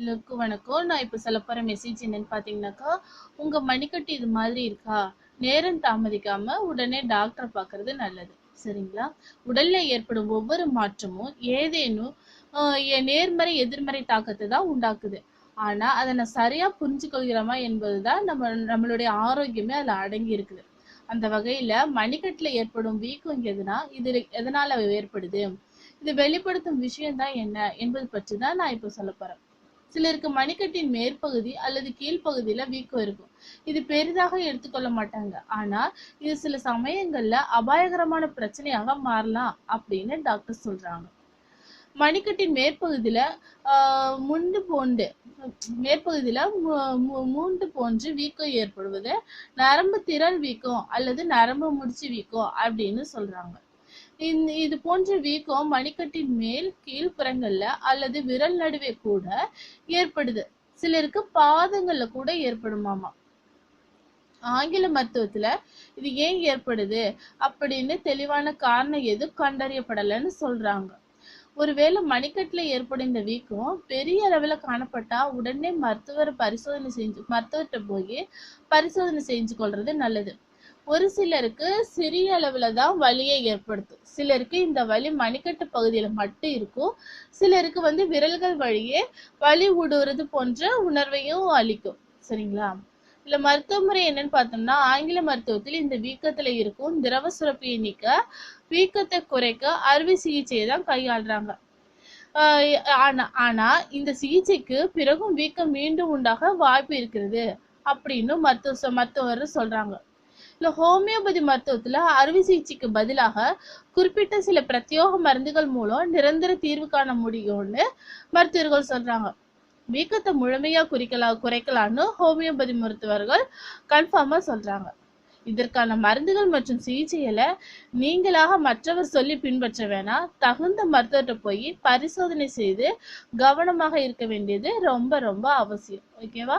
எல்லாருக்கும் வணக்கம். நான் இப்போ சொல்ல போகிற மெசேஜ் என்னன்னு பார்த்தீங்கன்னாக்கா உங்கள் மணிக்கட்டு இது மாதிரி இருக்கா? நேரம் தாமதிக்காமல் உடனே டாக்டரை பார்க்கறது நல்லது. சரிங்களா? உடலில் ஏற்படும் ஒவ்வொரு மாற்றமும் ஏதேனும் நேர்மறை எதிர்மறை தாக்கத்தை தான் உண்டாக்குது. ஆனால் அதை நான் சரியாக புரிஞ்சுக்கொள்கிறோமா என்பதுதான் நம்ம நம்மளுடைய ஆரோக்கியமே அதில் அடங்கி இருக்குது. அந்த வகையில் மணிக்கட்டில் ஏற்படும் வீக்கம் எதுனா இது எதனால் ஏற்படுது? இது வெளிப்படுத்தும் விஷயம் தான் என்ன என்பது பற்றி தான் நான் இப்போ சொல்ல போகிறேன் சிலருக்கு மணிக்கட்டின் மேற்பகுதி அல்லது கீழ்ப்பகுதியில வீக்கம் இருக்கும். இது பெரிதாக எடுத்துக்கொள்ள மாட்டாங்க. ஆனா இது சில சமயங்கள்ல அபாயகரமான பிரச்சனையாக மாறலாம் அப்படின்னு டாக்டர் சொல்றாங்க. மணிக்கட்டின் மேற்பகுதியில முண்டு போண்டு மேற்பகுதியில மு- மு- மூண்டு போன்று வீக்கம் ஏற்படுவது நரம்பு திரள் வீக்கம் அல்லது நரம்பு முடிச்சு வீக்கம் அப்படின்னு சொல்றாங்க. இது போன்ற வீக்கம் மணிக்கட்டின் மேல் கீழ்ப்புறங்கள்ல அல்லது விரல் நடுவே கூட ஏற்படுது. சிலருக்கு பாதங்கள்ல கூட ஏற்படுமாமா. ஆங்கில மருத்துவத்துல இது ஏன் ஏற்படுது அப்படின்னு தெளிவான காரணம் எதுவும் கண்டறியப்படலைன்னு சொல்றாங்க. ஒருவேளை மணிக்கட்டுல ஏற்படும் இந்த வீக்கம் பெரிய அளவுல காணப்பட்டா உடனே மருத்துவர் பரிசோதனை செஞ்சு மருத்துவர்கிட்ட போய் பரிசோதனை செஞ்சு கொள்றது நல்லது. ஒரு சிலருக்கு சிறிய அளவுல தான் வலியை ஏற்படுத்தும். சிலருக்கு இந்த வலி மணிக்கட்டு பகுதியில் மட்டும் இருக்கும். சிலருக்கு வந்து விரல்கள் வழியே வலி விடுவது போன்ற உணர்வையும் அளிக்கும். சரிங்களா? இல்ல மருத்துவ முறை என்னன்னு பார்த்தோம்னா ஆங்கில மருத்துவத்தில் இந்த வீக்கத்துல இருக்கும் திரவ சுரப்பியை நீக்க வீக்கத்தை குறைக்க அறுவை சிகிச்சையை தான் கையாளுறாங்க. ஆனா ஆனா இந்த சிகிச்சைக்கு பிறகும் வீக்கம் மீண்டும் உண்டாக வாய்ப்பு இருக்கிறது அப்படின்னு மருத்துவ மருத்துவர் சொல்றாங்க. இல்லை ஹோமியோபதி மருத்துவத்துல அறுவை சிகிச்சைக்கு பதிலாக குறிப்பிட்ட சில பிரத்யோக மருந்துகள் மூலம் நிரந்தர தீர்வு காண முடியும்னு மருத்துவர்கள் சொல்றாங்க. வீக்கத்தை முழுமையாக குறிக்கலாம் குறைக்கலாம்னு ஹோமியோபதி மருத்துவர்கள் கன்ஃபார்மா சொல்றாங்க. இதற்கான மருந்துகள் மற்றும் சிகிச்சைகளை நீங்களாக மற்றவர் சொல்லி பின்பற்ற வேணாம் தகுந்த மருத்துவர்கிட்ட போய் பரிசோதனை செய்து கவனமாக இருக்க வேண்டியது ரொம்ப ரொம்ப அவசியம். ஓகேவா?